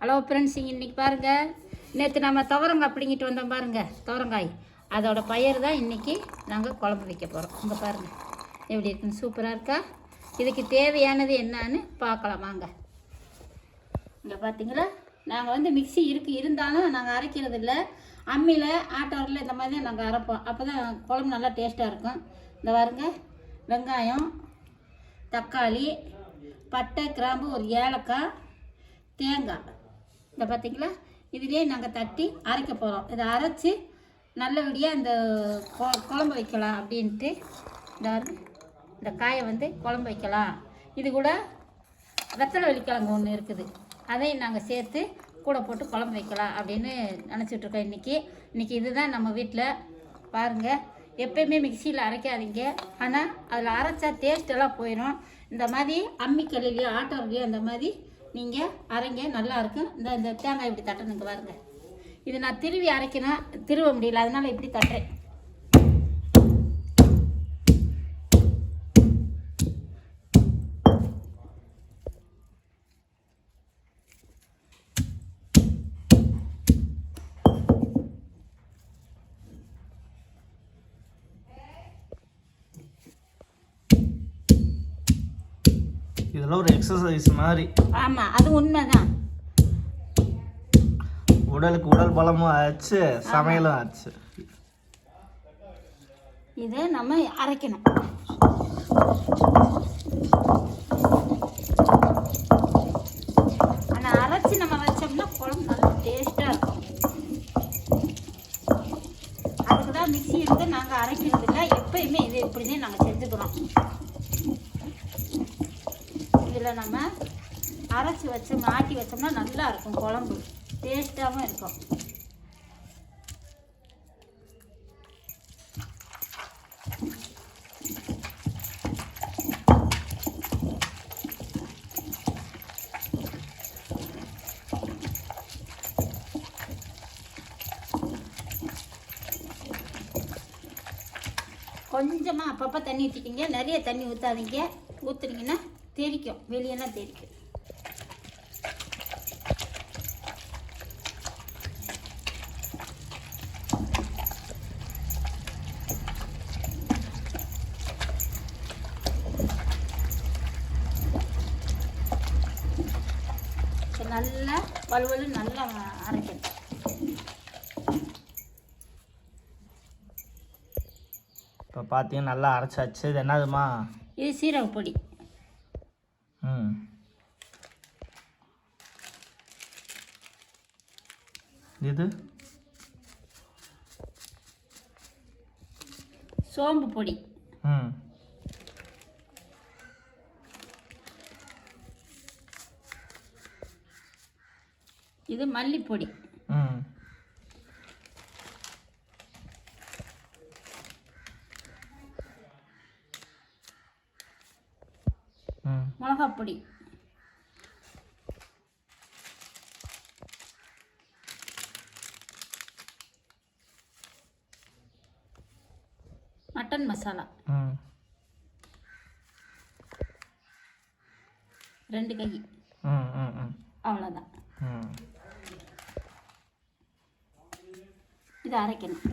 Hello friends இன்றைக்கி பாருங்கள் நேற்று நம்ம துவரங்காய் பிடிங்கிட்டு வந்தோம் பாருங்கள் துவரங்காய். அதோட பயிர் தான் இன்றைக்கி நாங்கள் குழம்பு வைக்க போகிறோம் இங்கே பாருங்கள் எப்படி இருக்குன்னு சூப்பராக இருக்கா? இதுக்கு தேவையானது என்னான்னு பார்க்கலாம். வாங்க. இங்கே பார்த்தீங்களா நாங்கள் வந்து மிக்ஸி இருக்கு. இருந்தாலும் நாங்கள் அரைக்கிறது இல்லை. அம்மியில் ஆட்டோரில் இந்த மாதிரி தான் நாங்கள் அரைப்போம். அப்போ தான் குழம்பு நல்லா டேஸ்ட்டாக இருக்கும். இந்த பாருங்க. வெங்காயம் தக்காளி பட்டை கிராம்பு ஒரு ஏலக்காய் தேங்காய். இந்த பார்த்திங்களா இதுலேயே நாங்கள் தட்டி அரைக்க போகிறோம் இதை அரைச்சி நல்லபடியாக இந்த கொ- குழம்பு வைக்கலாம் அப்படின்ட்டு. இந்த இந்த காயை வந்து குழம்பு வைக்கலாம். இது கூட வெத்தலை வெள்ளிக்கிழங்கு ஒன்று இருக்குது. அதையும் நாங்கள் சேர்த்து கூட போட்டு குழம்பு வைக்கலாம் அப்படின்னு நினச்சிட்ருக்கோம் இன்றைக்கி இன்றைக்கி இதுதான் நம்ம வீட்டில் பாருங்கள் எப்பயுமே மிக்சியில் அரைக்காதீங்க. ஆனால் அதில் அரைச்சா டேஸ்ட் எல்லாம் போயிடும் இந்த மாதிரி அம்மிக்கல்லையோ ஆட்டோலையோ அந்த மாதிரி நீங்கள் அரைங்க நல்லா இருக்கும் இந்த இந்த தேங்காய் இப்படி தட்டணுங்க பாருங்கள் இது நான் திருவி அரைக்கணும் திருவ முடியல அதனால் இப்படி தட்டுறேன். இதெல்லாம் ஒரு எக்ஸசைஸ் மாதிரி. ஆமாம் அது உண்மைதான். உடலுக்கு உடல் பலமும் ஆச்சு சமையலும் ஆச்சு. இதை நம்ம அரைக்கணும். ஆனால் அரைச்சி நம்ம வச்சோம்னா குழம்பு நல்லா டேஸ்ட்டாக இருக்கும். அதுக்கு தான் மிக்ஸி இருந்து நாங்கள் அரைக்கிறது இல்லை எப்பயுமே இது இப்படிதான் நாங்கள் செஞ்சுக்கிறோம். நம்ம அரைச்சி வச்சு மாட்டி வச்சோம்னா நல்லா இருக்கும் குழம்பு. டேஸ்ட்டாகவும் இருக்கும். கொஞ்சமாக அப்பப்போ தண்ணி ஊற்றிக்கிங்க நிறைய தண்ணி ஊற்றாதீங்க ஊற்றுனீங்கன்னா தெரிக்கும் வெளியெல்லாம் தெரிக்கும் நல்லா வலுவலு நல்லா அரைக்கணும். இப்போ பார்த்தீங்கன்னா நல்லா அரைச்சாச்சு. இது என்னதுமா? இது சீரக பொடி இது சோம்பு பொடி. ம். இது மல்லிப்பொடி. ம். ம். மட்டன் மசாலா. ரெண்டு கை. அவ்வளோதான். இதை அரைக்கணும்.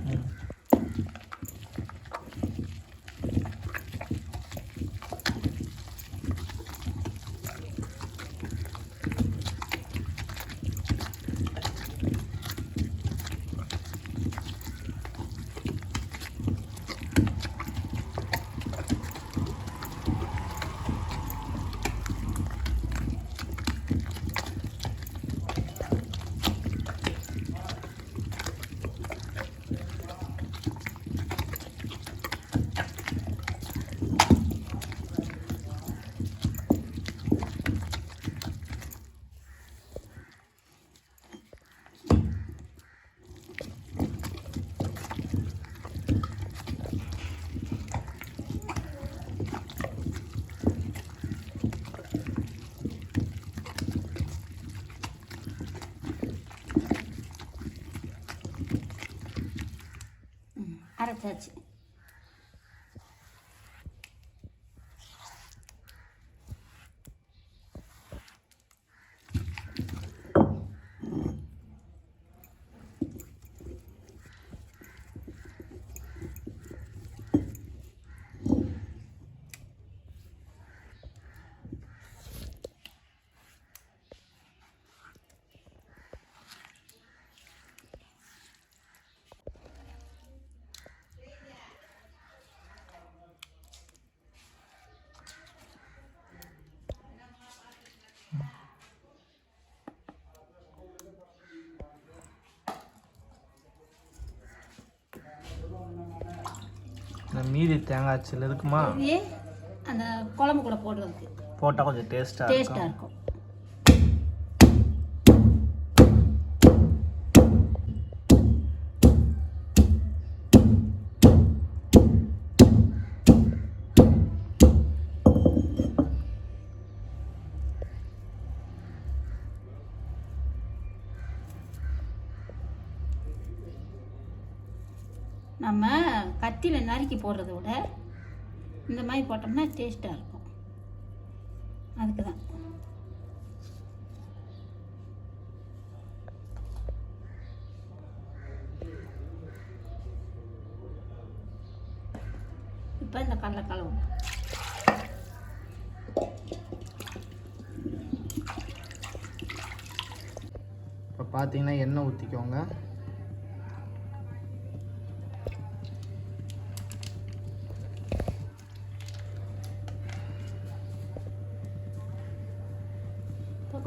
ம் ம், அரைச்சாச்சு மீதி தேங்காய் சில்லு இருக்குமா? அந்த குழம்பு கூட போடுறதுக்கு. போட்டால் கொஞ்சம் டேஸ்ட்டாக டேஸ்ட்டாக இருக்கும். நம்ம கத்தியில் நறுக்கி போடுறத விட இந்த மாதிரி போட்டோம்னா டேஸ்ட்டாக இருக்கும். அதுக்கு தான் இப்போ இந்த கடலை கலவு இப்போ பார்த்தீங்கன்னா எண்ணெய் ஊற்றிக்கோங்க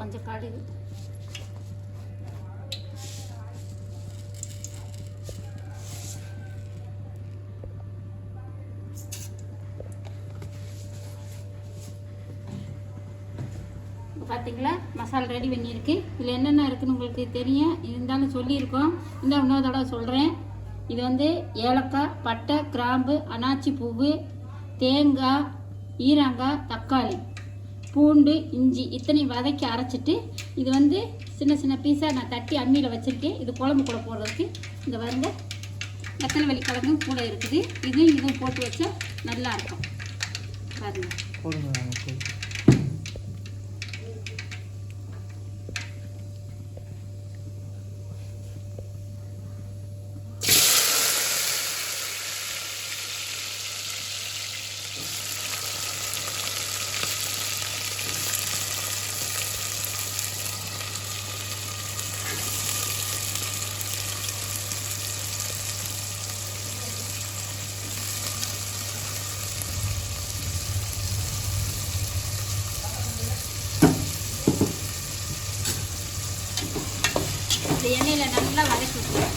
கொஞ்சம் கடுகு பார்த்தீங்களா மசாலா ரெடி பண்ணியிருக்கு. இதில் என்னென்ன இருக்குதுன்னு உங்களுக்கு தெரியும். இருந்தாலும் சொல்லியிருக்கோம். இந்த இன்னொரு தடவை சொல்கிறேன் இது வந்து ஏலக்காய் பட்டை கிராம்பு அனாச்சி பூவு தேங்காய் ஈரங்காய் தக்காளி. பூண்டு இஞ்சி இத்தனை வதக்கி அரைச்சிட்டு இது வந்து சின்ன சின்ன பீஸாக நான் தட்டி அம்மியில் வச்சுருக்கேன். இது குழம்பு கூட போடுறதுக்கு. இந்த வந்த வெத்தலை வெள்ளி கிழங்கும் கூட இருக்குது. இதுவும் இதுவும் போட்டு வச்சா நல்லா இருக்கும் பாருங்க போடுங்க போடுங்க. இந்த எண்ணெயில் நல்லா வதக்கி விட்டுருவோம்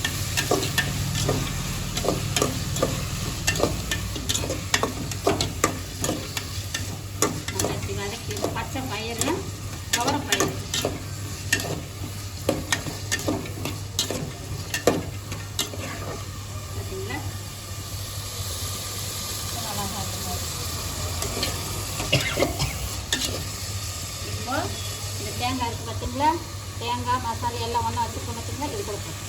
நல்லா இப்படி வதக்கி பச்சை பயிறு துவர பயிறு பார்த்தீங்களா நல்லா சாப்பிடுவோம் இப்போ இந்த தேங்காய் இருக்குது பார்த்தீங்களா தேங்காய் மசாலா எல்லாம் ஒன்றா வச்சு பார்த்தீங்களா இது கொடுப்போம்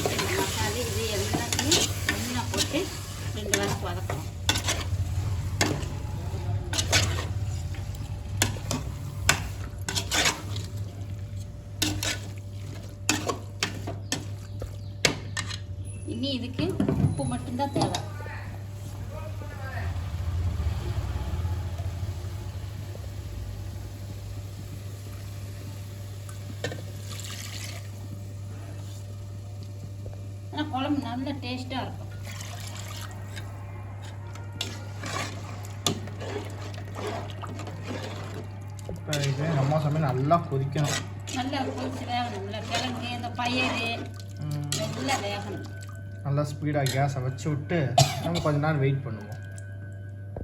போட்டு மசாலா இது எல்லாத்தையும் ஒன்றா போட்டு ரெண்டு வதக்கு வதக்கணும் இனி இதுக்கு உப்பு மட்டும்தான் தேவை ஆனால் குழம்பு நல்ல டேஸ்ட்டாக இருக்கும். இப்போ இது அம்மா சமையல் நல்லா கொதிக்கணும். நல்லா கொதிச்சு வேகணும்ல கிழங்கு இந்த பயிறு நல்லா வேகணும். நல்லா ஸ்பீடாக கேஸை வச்சு விட்டு நம்ம கொஞ்ச நேரம் வெயிட் பண்ணுவோம்.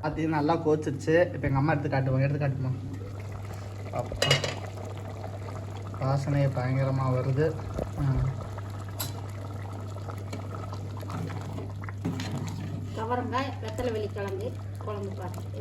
அது நல்லா கோச்சிருச்சு இப்போ எங்கள் அம்மா எடுத்து காட்டுவோம் எடுத்து காட்டுமா? அப்பா. வாசனை பயங்கரமாக வருது. ம். கவரங்காய் வெத்தலை வெளி கிழங்கு குழம்பு பார்த்து